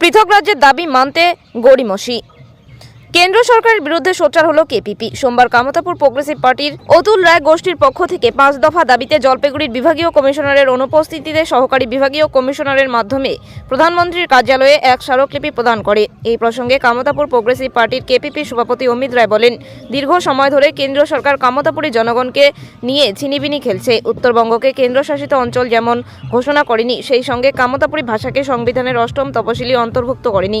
পৃথক রাজ্যের দাবি মানতে গড়িমসি। কেন্দ্র সরকারের বিরুদ্ধে সোচ্চার হলো কেপিপি। সোমবার কামতাপুর প্রোগ্রেসিভ পার্টির অতুল রায় গোষ্ঠীর পক্ষ থেকে পাঁচ দফা দাবিতে জলপাইগুড়ির বিভাগীয় কমিশনারের অনুপস্থিতিতে সহকারী বিভাগীয় কমিশনারের মাধ্যমে প্রধানমন্ত্রীর কার্যালয়ে এক স্মারকলিপি প্রদান করে। এই প্রসঙ্গে কামতাপুর প্রোগ্রেসিভ পার্টির কেপিপি সভাপতি অমিত রায় বলেন, দীর্ঘ সময় ধরে কেন্দ্রীয় সরকার কামতাপুরী জনগণকে নিয়ে ছিনিবিনি খেলছে। উত্তরবঙ্গকে কেন্দ্রশাসিত অঞ্চল যেমন ঘোষণা করেনি, সেই সঙ্গে কামতাপুরী ভাষাকে সংবিধানের অষ্টম তপশিলি অন্তর্ভুক্ত করেনি।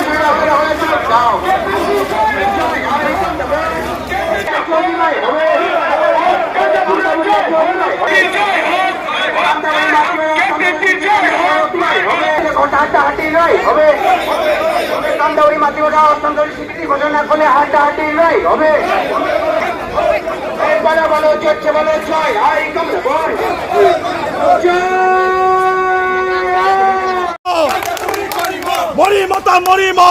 মরি মাতা মরিম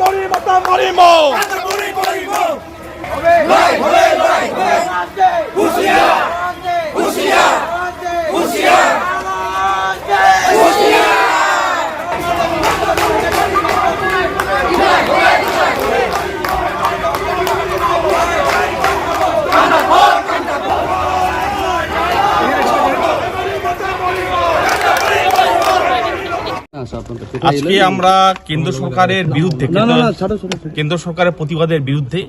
মরি মাতা মরিম আজকে আমরা কেন্দ্র সরকারের বিরুদ্ধে কেন্দ্র- কেন্দ্র সরকারের প্রতিবাদের বিরুদ্ধে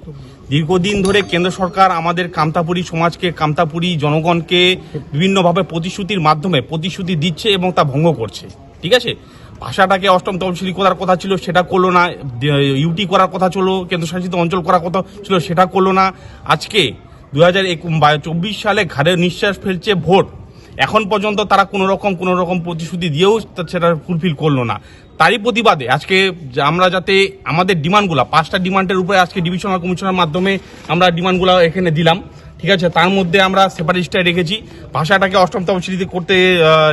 দীর্ঘদিন ধরে কেন্দ্র সরকার আমাদের কামতাপুরী সমাজকে কামতাপুরী জনগণকে বিভিন্নভাবে প্রতিশ্রুতির মাধ্যমে প্রতিশ্রুতি দিচ্ছে এবং তা ভঙ্গ করছে। ঠিক আছে? ভাষাটাকে অষ্টম তফসিলি করার কথা ছিল সেটা করল না। ইউটি করার কথা ছিল কেন্দ্রশাসিত অঞ্চল করার কথা ছিল সেটা করল না। আজকে দু হাজার চব্বিশ সালে ঘাড়ে নিঃশ্বাস ফেলছে ভোট। এখন পর্যন্ত তারা কোনো রকম কোনো রকম প্রতিশ্রুতি দিয়েও সেটা ফুলফিল করল না। তারই প্রতিবাদে আজকে আমরা যাতে আমাদের ডিমান্ডগুলো, পাঁচটা ডিমান্ডের উপরে আজকে ডিভিশনাল কমিশনের মাধ্যমে আমরা ডিমান্ডগুলো এখানে দিলাম। ঠিক আছে, তার মধ্যে আমরা সেপারেটিস্টায় রেখেছি। ভাষাটাকে অষ্টম তফসিলিতে করতে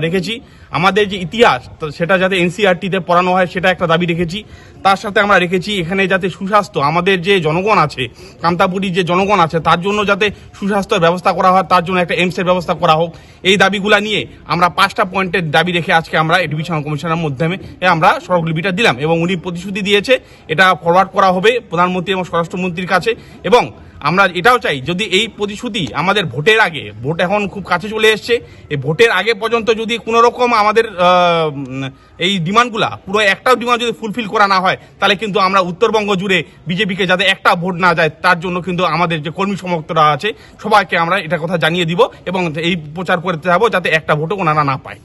রেখেছি। আমাদের যে ইতিহাস সেটা যাতে এনসিআরটিতে পড়ানো হয়, সেটা একটা দাবি রেখেছি। তার সাথে আমরা রেখেছি এখানে যাতে সুস্বাস্থ্য, আমাদের যে জনগণ আছে কামতাপুরীর যে জনগণ আছে, তার জন্য যাতে সুস্বাস্থ্যের ব্যবস্থা করা হয়, তার জন্য একটা এমসের ব্যবস্থা করা হোক। এই দাবিগুলা নিয়ে আমরা পাঁচটা পয়েন্টের দাবি রেখে আজকে আমরা এডুকেশন কমিশনের মাধ্যমে আমরা সড়কলিপিটা দিলাম এবং উনি প্রতিশ্রুতি দিয়েছে, এটা ফরওয়ার্ড করা হবে প্রধানমন্ত্রী এবং স্বরাষ্ট্রমন্ত্রীর কাছে এবং আমরা এটাও চাই, যদি এই প্রতিশ্রুতি আমাদের ভোটের আগে, ভোট এখন খুব কাছে চলে এসছে। এই ভোটের আগে পর্যন্ত যদি কোনো রকম আমাদের এই ডিমান্ডগুলা পুরো একটাও ডিমান্ড যদি ফুলফিল করা না হয় তাহলে কিন্তু আমরা উত্তরবঙ্গ জুড়ে বিজেপিকে যাতে একটা ভোট না যায় তার জন্য কিন্তু আমাদের যে কর্মী সমর্থকরা আছে সবাইকে আমরা এটা কথা জানিয়ে দিব এবং এই প্রচার করতে যাব যাতে একটা ভোটও ওনারা না পায়।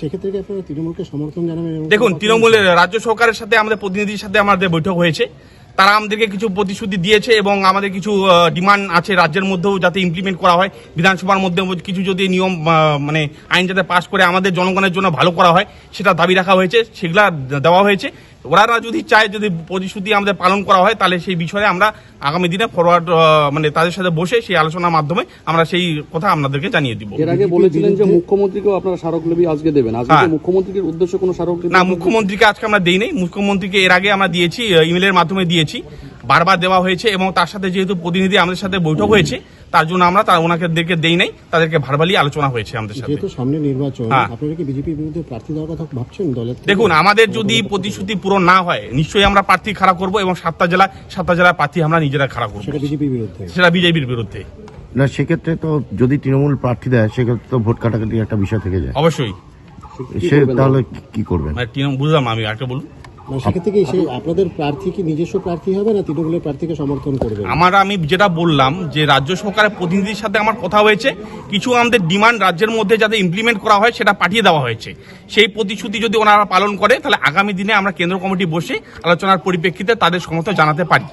সেক্ষেত্রে আপনারা তৃণমূলকে সমর্থন জানাবেন? দেখুন তৃণমূলের রাজ্য সরকারের সাথে আমাদের প্রতিনিধির সাথে আমাদের বৈঠক হয়েছে। তারা আমাদেরকে কিছু প্রতিশ্রুতি দিয়েছে এবং আমাদের কিছু ডিমান্ড আছে রাজ্যের মধ্যেও যাতে ইমপ্লিমেন্ট করা হয়। বিধানসভার মধ্যে কিছু যদি নিয়ম মানে আইন যাতে পাশ করে আমাদের জনগণের জন্য ভালো করা হয়, সেটা দাবি রাখা হয়েছে, সেগুলা দেওয়া হয়েছে। ওনারা যদি চায় যদি প্রতিশ্রুতি আমাদের পালন করা হয় তাহলে সেই বিষয়ে আমরা আগামী দিনে ফরওয়ার্ড মানে তাদের সাথে বসে সেই আলোচনার মাধ্যমে আমরা সেই কথা আপনাদেরকে জানিয়ে দিব। এর আগে বলেছিলেন যে মুখ্যমন্ত্রীকেও আপনারা স্মারকলিপি আজকে দেবেন। আজকে হ্যাঁ। মুখ্যমন্ত্রীর উদ্দেশ্যে কোনো স্মারকলিপি না মুখ্যমন্ত্রীকে আজকে আমরা দেই নাই। মুখ্যমন্ত্রীকে এর আগে আমরা দিয়েছি ইমেলের মাধ্যমে দিয়েছি। বারবার দেওয়া হয়েছে এবং তার সাথে যেহেতু প্রতিনিধি আমাদের সাথে বৈঠক হয়েছে তার জন্য আমরা তার ওনাকে দেখে দেই নাই তাদেরকে ভারবালি আলোচনা হয়েছে আমাদের সাথে। যেহেতু সামনে নির্বাচন হ্যাঁ। আপনারা কি বিজেপির বিরুদ্ধে প্রার্থী দেওয়ার কথা ভাবছেন দলের দেখুন আমাদের যদি প্রতিশ্রুতি পূরণ না হয় নিশ্চয়ই আমরা প্রার্থী খাড়া করব এবং সাতটা জেলা সাতটা জেলার প্রার্থী আমরা নিজেরা খাড়া করব। সেটা বিজেপির বিরুদ্ধে? সেটা বিজেপির বিরুদ্ধে। না সেক্ষেত্রে তো যদি তৃণমূল প্রার্থী দেয় সেক্ষেত্রে তো ভোট কাটাকাটি একটা বিষয় থেকে যায়। অবশ্যই। সে তাহলে কি- করবেন? মানে তৃণমূল বুঝলাম আমি একটা বলুন। সেক্ষেত্রে কি সেই আপনাদের প্রার্থী কি নিজস্ব প্রার্থী হবে না তৃণমূলের প্রার্থীকে সমর্থন করবে? আমার আমি যেটা বললাম যে রাজ্য সরকারের প্রতিনিধির সাথে আমার কথা হয়েছে কিছু আমাদের ডিমান্ড রাজ্যের মধ্যে যাতে ইমপ্লিমেন্ট করা হয় সেটা পাঠিয়ে দেওয়া হয়েছে। সেই প্রতিশ্রুতি যদি ওনারা পালন করে তাহলে আগামী দিনে আমরা কেন্দ্র কমিটি বসে আলোচনার পরিপ্রেক্ষিতে তাদের সমর্থন জানাতে পারি।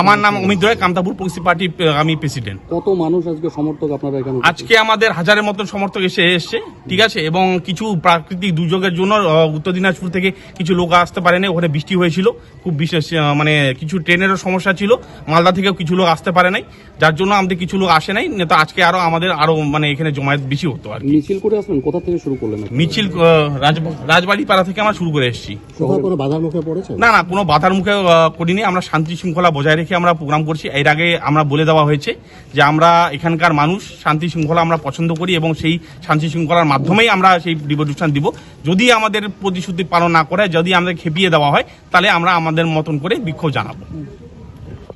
আমার নাম অমিত রায় কামতাপুর পক্সি পার্টি আমি প্রেসিডেন্ট। কত মানুষ আজকে সমর্থক আপনারা এখানে আজকে আমাদের হাজারের মতন সমর্থক এসে এসছে ঠিক আছে? এবং কিছু প্রাকৃতিক দুর্যোগের জন্য উত্তর দিনাজপুর থেকে কিছু লোক আসতে পারেনি ওখানে বৃষ্টি হয়েছিল খুব বিশেষ মানে কিছু ট্রেনেরও সমস্যা ছিল মালদা থেকেও কিছু লোক আসতে পারে নাই যার জন্য আমাদের কিছু লোক আসে নাই তো আজকে আরও আমাদের আরও মানে এখানে জমায়েত বেশি হতো আর মিছিল করে আসবেন কোথা থেকে শুরু করলেন মিছিল রাজবাড়ি পাড়া থেকে আমরা শুরু করে এসেছি। না না কোনো বাধার মুখে করিনি আমরা শান্তি শৃঙ্খলা বজায় রেখে আমরা প্রোগ্রাম করছি। এর আগে আমরা বলে দেওয়া হয়েছে যে আমরা এখানকার মানুষ শান্তি শৃঙ্খলা আমরা পছন্দ করি এবং সেই শান্তি শৃঙ্খলার মাধ্যমেই আমরা সেই রিভলিউশন দিব। যদি আমাদের প্রতিশ্রুতি পালন না করে যদি আমাদের খেপিয়ে দেওয়া হয়, তাহলে আমরা আমাদের মতন করে বিক্ষোভ জানাব।